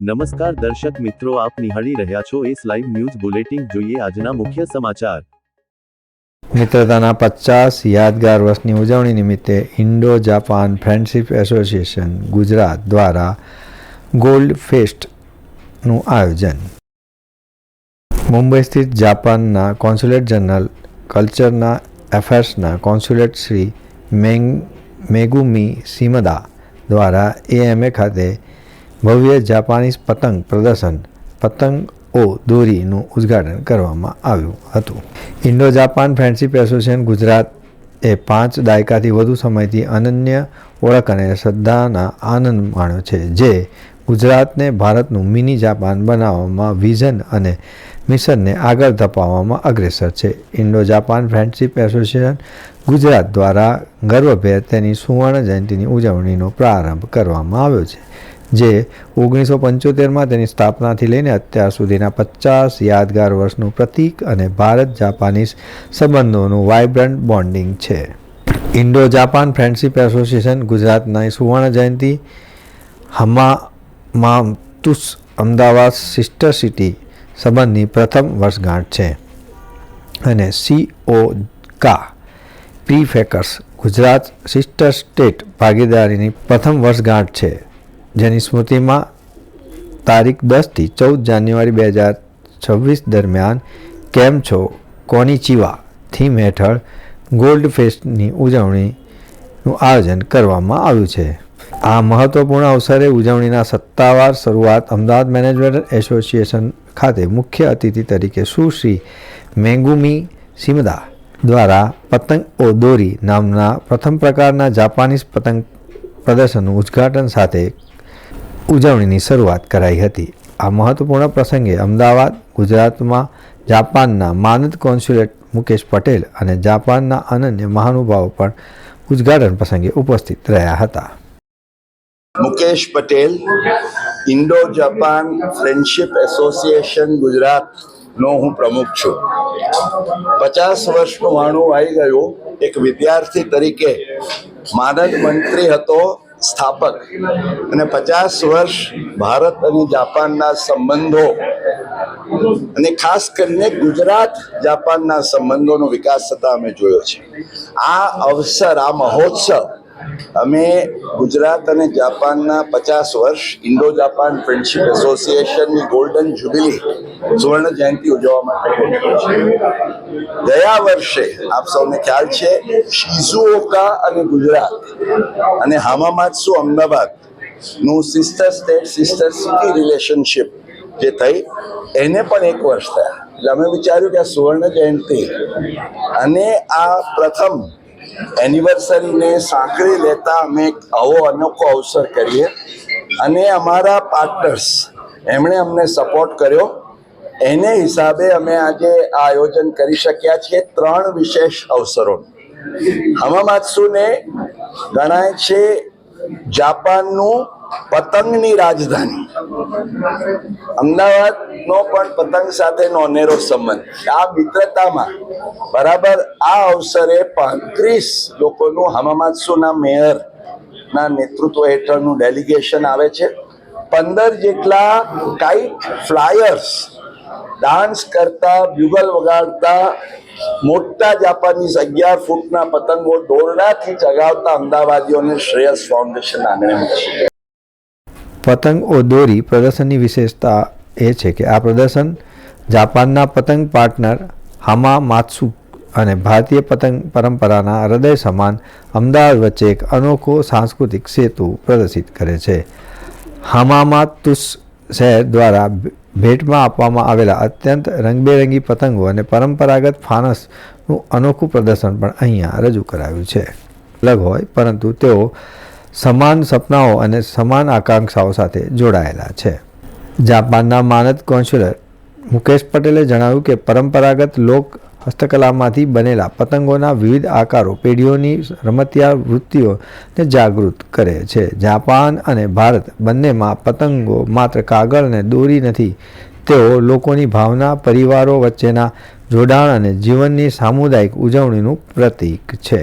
નમસ્કાર દર્શક મિત્રો, આપ નિહાળી રહ્યા છો એસ લાઈવ ન્યૂઝ બુલેટિન. જોઈએ આજના મુખ્ય સમાચાર. મિત્રતાના પચાસ યાદગાર વર્ષની ઉજવણી નિમિત્તે Indo Japan friendship association Gujarat દ્વારા ગોલ્ડ ફેસ્ટનું આયોજન. મુંબઈ સ્થિત જાપાનના કોન્સ્યુલેટ જનરલ કલ્ચરના એફેર્સના કોન્સ્યુલેટ શ્રી મેંગ મેગુમી સિમદા દ્વારા એએમએ ખાતે ભવ્ય જાપાનીઝ પતંગ પ્રદર્શન, પતંગ દોરીનું ઉદ્ઘાટન કરવામાં આવ્યું હતું. Indo Japan friendship association Gujarat એ પાંચ દાયકાથી વધુ સમયથી અનન્ય ઓળખ અને શ્રદ્ધાના આનંદ માણ્યો છે, જે ગુજરાતને ભારતનું મિની જાપાન બનાવવામાં વિઝન અને મિશનને આગળ ધપાવવામાં અગ્રેસર છે. Indo Japan friendship association Gujarat દ્વારા ગર્વભેર તેની સુવર્ણ જયંતિની ઉજવણીનો પ્રારંભ કરવામાં આવ્યો છે. જે ઓગણીસો પંચોતેરમાં તેની સ્થાપનાથી લઈને અત્યાર સુધીના પચાસ યાદગાર વર્ષનું પ્રતીક અને ભારત જાપાનીઝ સંબંધોનું વાઇબ્રન્ટ બોન્ડિંગ છે. ઇન્ડો જાપાન ફ્રેન્ડશીપ એસોસિએશન ગુજરાતના સુવર્ણ જયંતિ હમામાતુસ અમદાવાદ સિસ્ટર સિટી સંબંધની પ્રથમ વર્ષગાંઠ છે. અને Shizuoka prefectures Gujarat sister state ભાગીદારીની પ્રથમ વર્ષગાંઠ છે. જેની સ્મૃતિમાં તારીખ દસથી ચૌદ જાન્યુઆરી બે હજાર છવ્વીસ દરમિયાન કેમ છો? કોનિચીવા થીમ હેઠળ ગોલ્ડ ફેસ્ટની ઉજવણીનું આયોજન કરવામાં આવ્યું છે. આ મહત્વપૂર્ણ અવસરે ઉજવણીના સત્તાવાર શરૂઆત અમદાવાદ મેનેજમેન્ટ એસોસિએશન ખાતે મુખ્ય અતિથિ તરીકે સુશ્રી મેંગુમી સિમદા દ્વારા પતંગ ઓ દોરી નામના પ્રથમ પ્રકારના જાપાનીઝ પતંગ પ્રદર્શનનું ઉદ્ઘાટન સાથે ઉજવણીની શરૂઆત કરાઈ હતી. આ મહત્વપૂર્ણ પ્રસંગે અમદાવાદ, ગુજરાતમાં જાપાનના માનદ કોન્સ્યુલેટ મુકેશ પટેલ અને જાપાનના અનન્ય મહાનુભાવો પણ ઉદ્ઘાટન પ્રસંગે ઉપસ્થિત રહ્યા હતા. Mukesh Patel, Indo Japan friendship association ગુજરાતનો હું પ્રમુખ છું. પચાસ વર્ષનું વાણું આવી ગયું. એક વિદ્યાર્થી તરીકે માનદ મંત્રી હતો. સ્થાપક. અને પચાસ વર્ષ ભારત અને જાપાનના સંબંધો અને ખાસ કરીને ગુજરાત જાપાનના સંબંધોનો વિકાસ થતા અમે જોયો છે. આ અવસર, આ મહોત્સવ અમે ગુજરાત અને જાપાનના પચાસ વર્ષ ઇન્ડો જાપાન ફ્રેન્ડશિપ એસોસિએશનની ગોલ્ડન જ્યુબિલી સુવર્ણ જયંતિ ઉજવવા માટે ગયા વર્ષે આપ સૌને ખ્યાલ છે શિઝુઓકા અને ગુજરાત અને હામામાત્સુ અમદાવાદનું sister state sister city relationship જે થઈ, એને પણ એક વર્ષ થયા. એટલે અમે વિચાર્યું કે આ સુવર્ણ જયંતિ અને આ પ્રથમ એનિવર્સરીને સાંકળી લેતા અમે આવો અનોખો અવસર કરીએ. અને અમારા પાર્ટનર્સ, એમણે અમને સપોર્ટ કર્યો. એને હિસાબે અમે આજે આ આયોજન કરી શક્યા છીએ ત્રણ વિશેષ અવસરો હમામાત્સુને ગણાય છે જાપાનનું પતંગની રાજધાની. અમદાવાદનો પણ પતંગ સાથેનો અનેરો સંબંધ. આ મિત્રતામાં બરાબર આ અવસરે પાંત્રીસ લોકોનું હમામાત્સુના મેયર ના નેતૃત્વ હેઠળનું ડેલિગેશન આવે છે. પંદર જેટલા કાઇટ ફ્લાયર્સ ડાન્સ કરતા બ્યુગલ વગાડતા, મોટા જાપાનીઝ અગિયાર ફૂટના પતંગો દોરડાથી ચગાવતા અમદાવાદીઓને શ્રેયસ ફાઉન્ડેશન આંગણે મૂકશે પતંગ ઓ દોરી પ્રદર્શનની વિશેષતા એ છે કે આ પ્રદર્શન જાપાનના પતંગ પાર્ટનર હામા માત્સુ અને ભારતીય પતંગ પરંપરાના હૃદય સમાન અમદાવાદ વચ્ચે એક અનોખો સાંસ્કૃતિક સેતુ પ્રદર્શિત કરે છે. હામામાતુસ શહેર દ્વારા ભેટમાં આપવામાં આવેલા અત્યંત રંગબેરંગી પતંગો અને પરંપરાગત ફાનસનું અનોખું પ્રદર્શન પણ અહીંયા રજૂ કરાયું છે. અલગ હોય, પરંતુ તેઓ સમાન સપનાઓ અને સમાન આકાંક્ષાઓ સાથે જોડાયેલા છે. જાપાનના માનદ કોન્સ્યુલર મુકેશ પટેલે જણાવ્યું કે પરંપરાગત લોક હસ્તકલામાંથી બનેલા પતંગોના વિવિધ આકારો પેઢીઓની રમતિયાળ વૃત્તિઓને જાગૃત કરે છે. જાપાન અને ભારત બંનેમાં પતંગો માત્ર કાગળ અને દોરી નથી, તેઓ લોકોની ભાવના, પરિવારો વચ્ચેના જોડાણ અને જીવનની સામુદાયિક ઉજવણીનું પ્રતીક છે.